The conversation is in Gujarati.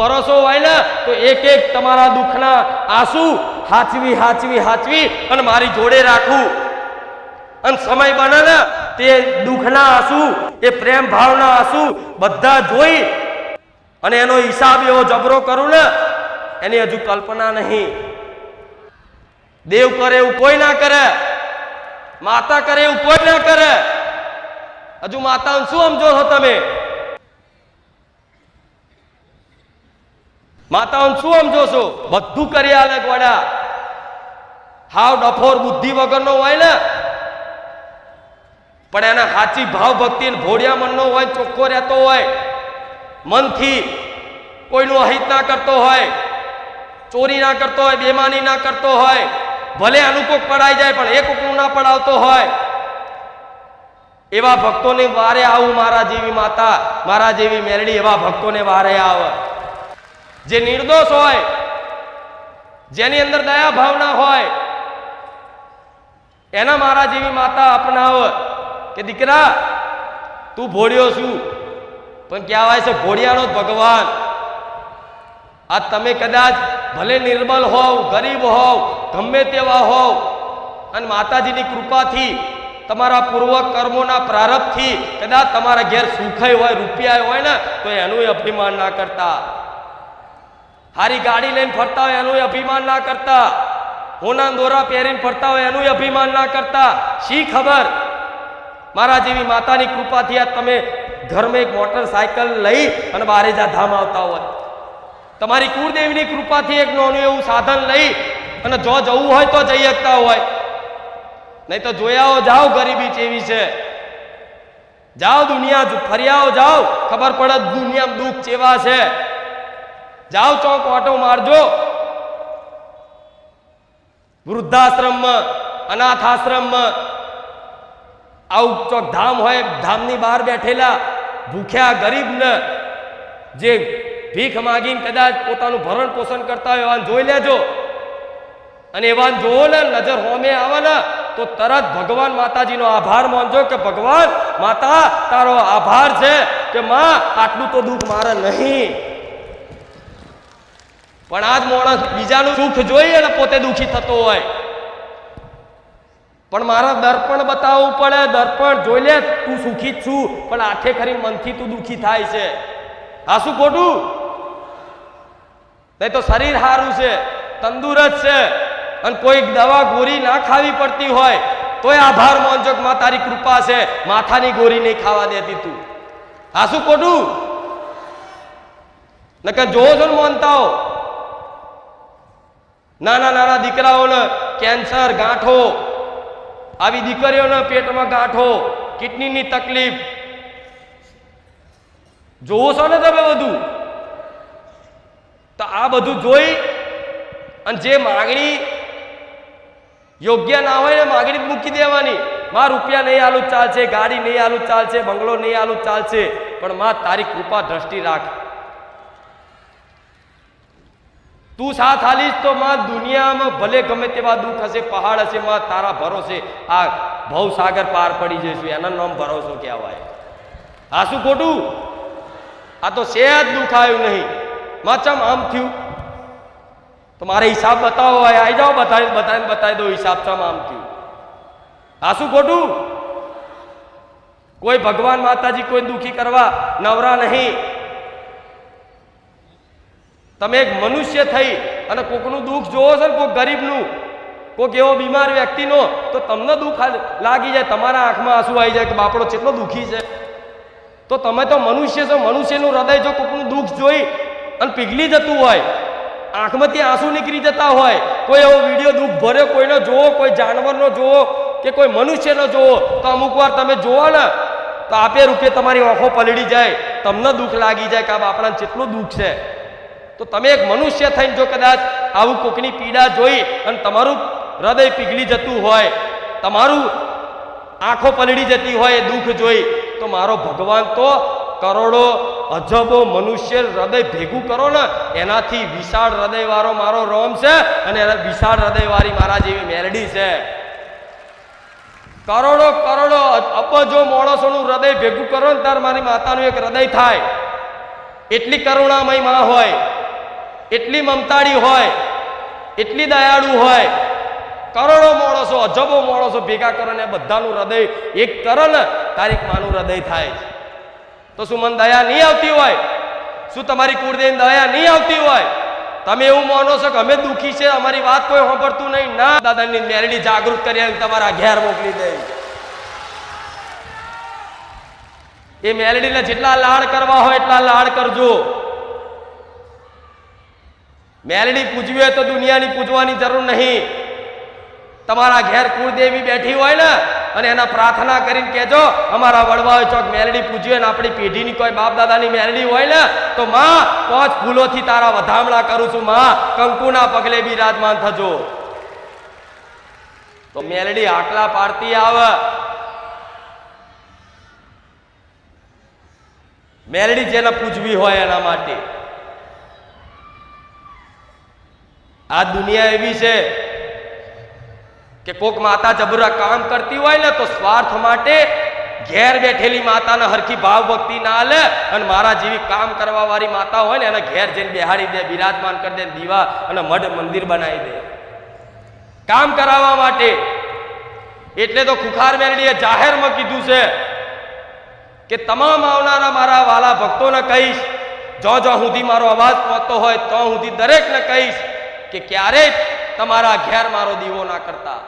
પરસો હોય ને તો એક એક તમારા દુઃખના આંસુ હાચવી હાચવી હાચવી અને મારી જોડે રાખું. અને સમય બને ને, તે દુઃખના આંસુ, એ પ્રેમ ભાવના આંસુ બધા જોઈ અને એનો હિસાબ એવો જબરો કરું ને, એની હજુ કલ્પના નહીં. દેવ કરે એવું કોઈ ના કરે, માતા કરે એવું કોઈ ના કરે. હજુ માતાને શું સમજો છો તમે? માતાઓને શું સમજો છો બધું કરી આલે ગોડા. હાવ ડફોર બુદ્ધિ વગરનો હોય ને. પણ એના સાચી ભાવ ભક્તિ ભોળિયા મનનો હોય ચોખ્ખો રહેતો હોય. મનથી કોઈનું અહિત ના કરતો હોય, ચોરી ના કરતો હોય, બેમાની ના કરતો હોય, ભલે અનુકોક પડાઈ જાય, પણ એ કોકનું ના પડાવતો હોય. એવા ભક્તોને વારે આવું મારા જેવી માતા, મારા જેવી મેરડી એવા ભક્તોને વારે આવે. જે નિર્દોષ હોય, જેની અંદર દયા ભાવના હોય, એના મારા જેવી માતા અપનાવ કે દીકરા, તું ભોળ્યો છું, પણ કહેવાય છે ભોળિયાનો ભગવાન. આ તમે કદાચ ભલે નિર્બલ હોવ, ગરીબ હોવ, ગમે તેવા હોવ, અને માતાજીની કૃપાથી તમારા પૂર્વ કર્મોના પ્રારબ્ધથી કદાચ તમારા ઘેર સુખાઈ હોય, રૂપિયા હોય ને, તો એનું અભિમાન ના કરતા. હારી ગાડી લઈને ફરતા હોય એનું અભિમાન ના કરતા. હોના દોરા પહેરીને ફરતા હોય એનું અભિમાન ના કરતા. શી ખબર? મારા જેવી માતાની કૃપાથી આ તમે ઘરમાં એક મોટરસાયકલ લઈ અને બારેજા ધામ આવતા હોય. તમારી કુળદેવીની કૃપાથી એક નાનું એવું સાધન લઈ અને જો જવું હોય તો જઈ શકતા હોય. નહીં તો જોયાઓ જાઓ ગરીબી જેવી છે. જાઓ દુનિયા ફર્યાઓ જાઓ. ખબર પડે દુનિયામાં દુઃખ ચેવા છે. જાઓ ચોક ઓટો મારજો. વૃદ્ધાશ્રમમાં અનાથ આશ્રમમાં આવું ચોક ધામ હોય, ધામની બહાર બેઠેલા ભૂખ્યા ગરીબને જે ભીખ માગીને કદાચ પોતાનું ભરણ પોષણ કરતા હોય એવાને જોઈ લેજો. અને એવાને જોવો ને, નજર હોમે આવે તો તરત ભગવાન માતાજીનો આભાર માનજો કે ભગવાન માતા, તારો આભાર છે કે માં, આટલું તો દુઃખ મારે નહીં. પણ આજ માણસ બીજાનું સુખ જોઈ અને પોતે દુઃખી થતો હોય. પણ મારા દર્પણ બતાવવું પડે, દર્પણ જોઈ લે, તું સુખી જ છું, પણ આખે ખરી મનથી તું દુઃખી થાય છે. આ શું ખોટું? નહીં તો શરીર સારું છે, તંદુરસ્ત છે, અને કોઈક દવા ગોરી ના ખાવી પડતી હોય, તોય આભાર મોંજકમાં તારી કૃપા છે, માથાની ગોરી નહીં ખાવા દેતી તું. આ શું ખોટું? નકર જોવો છો ને માનતા હો નાના નાના દીકરાઓને કેન્સર, ગાંઠો, આવી દીકરીઓના પેટમાં ગાંઠો, કિડનીની તકલીફ. જોવો છો ને તમે બધું? તો આ બધું જોઈ અને જે માગણી યોગ્ય ના હોય ને માગણી મૂકી દેવાની. માં રૂપિયા નહીં આલું ચાલશે, ગાડી નહીં આલું ચાલશે, બંગલો નહીં આલું ચાલશે, પણ માં તારી કૃપા દ્રષ્ટિ રાખ. તું સાથ હાલીશ તો માં દુનિયામાં ભલે ગમે તેવા દુઃખ હશે, પહાડ હશે, માં તારા ભરોસે આ ભવસાગર પાર પડી જઈશું. એના નામ ભરોસો કહેવાય. આ શું ખોટું? આ તો સહેજ દુઃખ આવ્યું નહીં. માં ચમ આમ થયું? તો મારે હિસાબ બતાવો આવી જાઓ બતાવી બતાવીને બતાવી દો હિસાબ ચમ આમ થયું. આ શું ખોટું? કોઈ ભગવાન માતાજી કોઈ દુઃખી કરવા નવરા નહીં. તમે એક મનુષ્ય થઈ અને કોકનું દુઃખ જોવો છો ને કોઈક ગરીબનું કોઈક એવો બીમાર વ્યક્તિનો, તો તમને દુઃખ લાગી જાય, તમારા આંખમાં આંસુ આવી જાય કે બાપડો કેટલો દુઃખી છે. તો તમે તો મનુષ્ય છો, મનુષ્યનું હૃદય જો કોકનું દુઃખ જોઈ અને પીગલી જતું હોય, આંખમાંથી આંસુ નીકળી જતા હોય, કોઈ એવો વીડિયો દુઃખ ભર્યો, કોઈનો જોવો, કોઈ જાનવરનો જોવો કે કોઈ મનુષ્યનો જોવો, તો અમુક વાર તમે જોવો ને, તો આપે રૂપે તમારી આંખો પલળી જાય, તમને દુઃખ લાગી જાય કે આ બાપડાને કેટલું દુઃખ છે. તો તમે એક મનુષ્ય થઈને જો કદાચ આવું કોકની પીડા જોઈ અને તમારું હૃદય પીગળી જતું હોય, તમારું આંખો પલળી જતી હોય, એ દુઃખ જોઈ, તો મારો ભગવાન તો કરોડો, અજબો મનુષ્ય હૃદય ભેગું કરો ને, એનાથી વિશાળ હૃદયવાળો મારો રોમ છે અને વિશાળ હૃદયવાળી મારા જેવી મેલડી છે. કરોડો કરોડો અબજો માણસોનું હૃદય ભેગું કરો ને તાર મારી માતાનું એક હૃદય થાય. એટલી કરુણામયમાં હોય. એટલી મમતાળી હોય, એટલી દયાળુ હોય, કરોડો માણસો, અજબો માણસો ભેગા કરો ને બધાનું હૃદય એક કરો ને તારીખ માનું હૃદય થાય તો શું મન દયા નહીં આવતી હોય? શું તમારી કુળદેવી દયા નહીં આવતી હોય? તમે એવું માનો છો કે અમે દુઃખી છે, અમારી વાત કોઈ સાંભળતું નહીં? ના, દાદાની મેરડી જાગૃત કરી તમારા ઘેર મોકલી દે. એ મેલડીને જેટલા લાડ કરવા હોય એટલા લાડ કરજો. મેલડી પૂજવી હોય તો દુનિયાની પૂજવાની જરૂર નહીં. તમારા ઘેર કુળદેવી બેઠી હોય ને, અને એના પ્રાર્થના કરીને કહેજો, અમારા વડવાઓ ચોક મેલડી પૂજ્યો અને આપણી પેઢીની કોઈ બાપ દાદાની મેલડી હોય ને, તો માં, પાંચ ફૂલોથી તારા વધામણા કરું છું, માં, કંકુના પગલે બિરાજમાન થજો. તો મેલડી આકલા પાડતી આવે. મેલડી જેને પૂજવી હોય એના માટે. આ દુનિયા એવી છે કે કોક માતા જબરા કામ કરતી હોય ને તો સ્વાર્થ માટે ઘેર બેઠેલી માતાને હરખી ભાવ ભક્તિ ના લે અને મારા જેવી કામ કરવા વાળી માતા હોય ને એને ઘેર જઈને બેહાડી દે, બિરાજમાન કરી દે, દીવા અને મઢ મંદિર બનાવી દે. કામ કરાવવા માટે. એટલે તો ખુખાર મેરડીએ જાહેરમાં કીધું છે કે તમામ આવનારા મારા વાલા ભક્તોને કહીશ જો જો સુધી મારો અવાજ પહોંચતો હોય તો સુધી દરેકને કહીશ કે ક્યારેય તમારા ઘેર મારો દીવો ના કરતા.